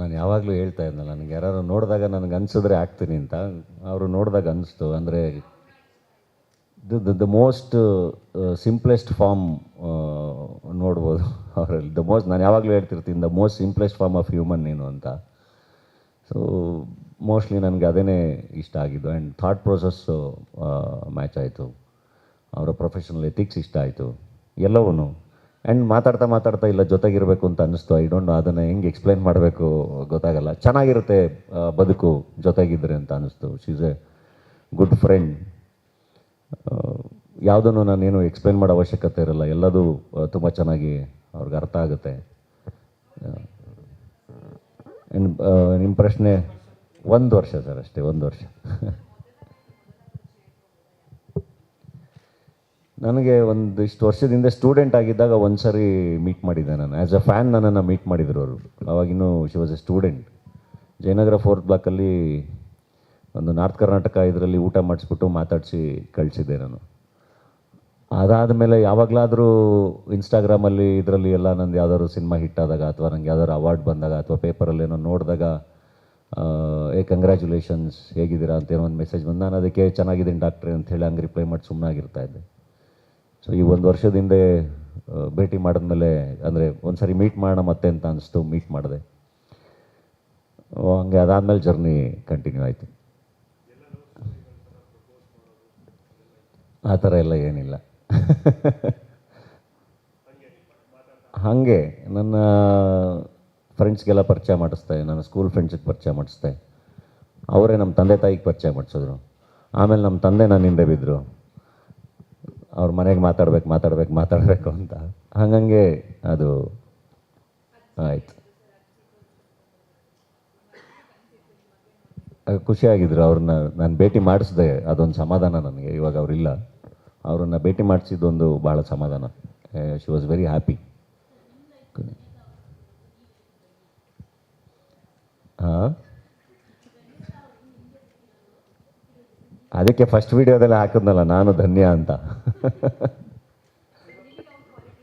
ನಾನು ಯಾವಾಗಲೂ ಹೇಳ್ತಾ ಇದ್ನಲ್ಲ, ನನಗೆ ಯಾರು ನೋಡಿದಾಗ ನನಗೆ ಅನಿಸಿದ್ರೆ ಆಗ್ತೀನಿ ಅಂತ. ಅವರು ನೋಡಿದಾಗ ಅನಿಸ್ತು, ಅಂದರೆ the the most simplest form ನೋಡ್ಬೋದು ಅವರಲ್ಲಿ. ದ ಮೋಸ್ಟ್, ನಾನು ಯಾವಾಗಲೂ ಹೇಳ್ತಿರ್ತೀನಿ, the most simplest form of human ನೀನು ಅಂತ. ಸೊ ಮೋಸ್ಟ್ಲಿ ನನಗೆ ಅದೇ ಇಷ್ಟ ಆಗಿದ್ದು. ಆ್ಯಂಡ್ ಥಾಟ್ ಪ್ರೊಸೆಸ್ಸು ಮ್ಯಾಚ್ ಆಯಿತು. ಅವರ ಪ್ರೊಫೆಷನಲ್ ಎಥಿಕ್ಸ್ ಇಷ್ಟ ಆಯಿತು. ಎಲ್ಲವೂ ಆ್ಯಂಡ್ ಮಾತಾಡ್ತಾ ಮಾತಾಡ್ತಾ ಇಲ್ಲ, ಜೊತೆಗಿರಬೇಕು ಅಂತ ಅನ್ನಿಸ್ತು. ಐ ಡೋಂಟ್ ನೋ ಅದನ್ನು ಹೆಂಗೆ ಎಕ್ಸ್ಪ್ಲೈನ್ ಮಾಡಬೇಕು ಗೊತ್ತಾಗಲ್ಲ. ಚೆನ್ನಾಗಿರುತ್ತೆ ಬದುಕು ಜೊತೆಗಿದ್ರೆ ಅಂತ ಅನ್ನಿಸ್ತು. ಶೀಸ್ ಎ ಗುಡ್ ಫ್ರೆಂಡ್ ಯಾವುದನ್ನು ನಾನೇನು ಎಕ್ಸ್ಪ್ಲೈನ್ ಮಾಡೋ ಅವಶ್ಯಕತೆ ಇರಲ್ಲ. ಎಲ್ಲದೂ ತುಂಬ ಚೆನ್ನಾಗಿ ಅವ್ರಿಗೆ ಅರ್ಥ ಆಗುತ್ತೆ. ನಿಮ್ಮ ಪ್ರಶ್ನೆ ಒಂದು ವರ್ಷ ಸರ್ ಅಷ್ಟೇ, ಒಂದು ವರ್ಷ. ನನಗೆ ಒಂದು ಇಷ್ಟು ವರ್ಷದಿಂದ ಸ್ಟೂಡೆಂಟ್ ಆಗಿದ್ದಾಗ ಒಂದು ಮೀಟ್ ಮಾಡಿದ್ದೆ ನಾನು. ಆ್ಯಸ್ ಅ ಫ್ಯಾನ್ ನನ್ನನ್ನು ಮೀಟ್ ಮಾಡಿದರು ಅವರು. ಅವಾಗಿನ್ನೂ she was a student Jayanagar fourth ಬ್ಲಾಕಲ್ಲಿ ಒಂದು ನಾರ್ತ್ ಕರ್ನಾಟಕ ಇದರಲ್ಲಿ ಊಟ ಮಾಡಿಸ್ಬಿಟ್ಟು ಮಾತಾಡಿಸಿ ಕಳಿಸಿದ್ದೆ ನಾನು. ಅದಾದ ಮೇಲೆ ಯಾವಾಗಲಾದರೂ ಇನ್ಸ್ಟಾಗ್ರಾಮಲ್ಲಿ ಇದರಲ್ಲಿ ಎಲ್ಲ ನಂದು ಯಾವ್ದಾದ್ರು ಸಿನಿಮಾ ಹಿಟ್ ಆದಾಗ ಅಥವಾ ನನಗೆ ಯಾವ್ದಾದ್ರು ಅವಾರ್ಡ್ ಬಂದಾಗ ಅಥವಾ ಪೇಪರಲ್ಲಿ ಏನೋ ನೋಡಿದಾಗ ಏ ಕಂಗ್ರ್ಯಾಚುಲೇಷನ್ಸ್ ಹೇಗಿದ್ದೀರಾ? ಅಂತ ಏನೋ ಒಂದು ಮೆಸೇಜ್ ಬಂದು, ನಾನು ಅದಕ್ಕೆ ಚೆನ್ನಾಗಿದ್ದೀನಿ ಡಾಕ್ಟ್ರೆ ಅಂತ ಹೇಳಿ ಹಂಗೆ ರಿಪ್ಲೈ ಮಾಡಿ ಸುಮ್ಮನಾಗಿರ್ತಾ ಇದ್ದೆ. ಸೊ ಈ ಒಂದು ವರ್ಷದ ಹಿಂದೆ ಭೇಟಿ ಮಾಡಿದ್ಮೇಲೆ, ಅಂದರೆ ಒಂದು ಸರಿ ಮೀಟ್ ಮಾಡೋಣ ಮತ್ತೆ ಅಂತ ಅನಿಸ್ತು ಮೀಟ್ ಮಾಡಿದೆ. ಹಂಗೆ ಅದಾದಮೇಲೆ ಜರ್ನಿ ಕಂಟಿನ್ಯೂ ಆಯಿತು. ಆ ಥರ ಎಲ್ಲ ಏನಿಲ್ಲ. ಹಾಗೆ ನನ್ನ ಫ್ರೆಂಡ್ಸ್ಗೆಲ್ಲ ಪರಿಚಯ ಮಾಡಿಸ್ದೆ, ನನ್ನ ಸ್ಕೂಲ್ ಫ್ರೆಂಡ್ಸಿಗೆ ಪರಿಚಯ ಮಾಡಿಸ್ದೆ. ಅವರೇ ನಮ್ಮ ತಂದೆ ತಾಯಿಗೆ ಪರಿಚಯ ಮಾಡಿಸಿದ್ರು. ಆಮೇಲೆ ನಮ್ಮ ತಂದೆ ನನ್ನ ಹಿಂದೆ ಬಿದ್ದರು ಅವ್ರ ಮನೆಗೆ ಮಾತಾಡ್ಬೇಕು ಮಾತಾಡ್ಬೇಕು, ಮಾತಾಡಬೇಕು ಅಂತ. ಹಂಗಂಗೆ ಅದು ಆಯಿತು. ಖುಷಿಯಾಗಿದ್ರು ಅವ್ರನ್ನ ನಾನು ಭೇಟಿ ಮಾಡಿಸಿದೆ, ಅದೊಂದು ಸಮಾಧಾನ ನನಗೆ, ಇವಾಗ ಅವರಿಲ್ಲ. ಅವ್ರನ್ನ ಭೇಟಿ ಮಾಡಿಸಿದ್ದೊಂದು ಭಾಳ ಸಮಾಧಾನ. ಶಿ ವಾಸ್ ವೆರಿ ಹ್ಯಾಪಿ ಅದಕ್ಕೆ ಫಸ್ಟ್ ವಿಡಿಯೋದಲ್ಲಿ ಹಾಕಿದ್ನಲ್ಲ ನಾನು ಧನ್ಯ ಅಂತ.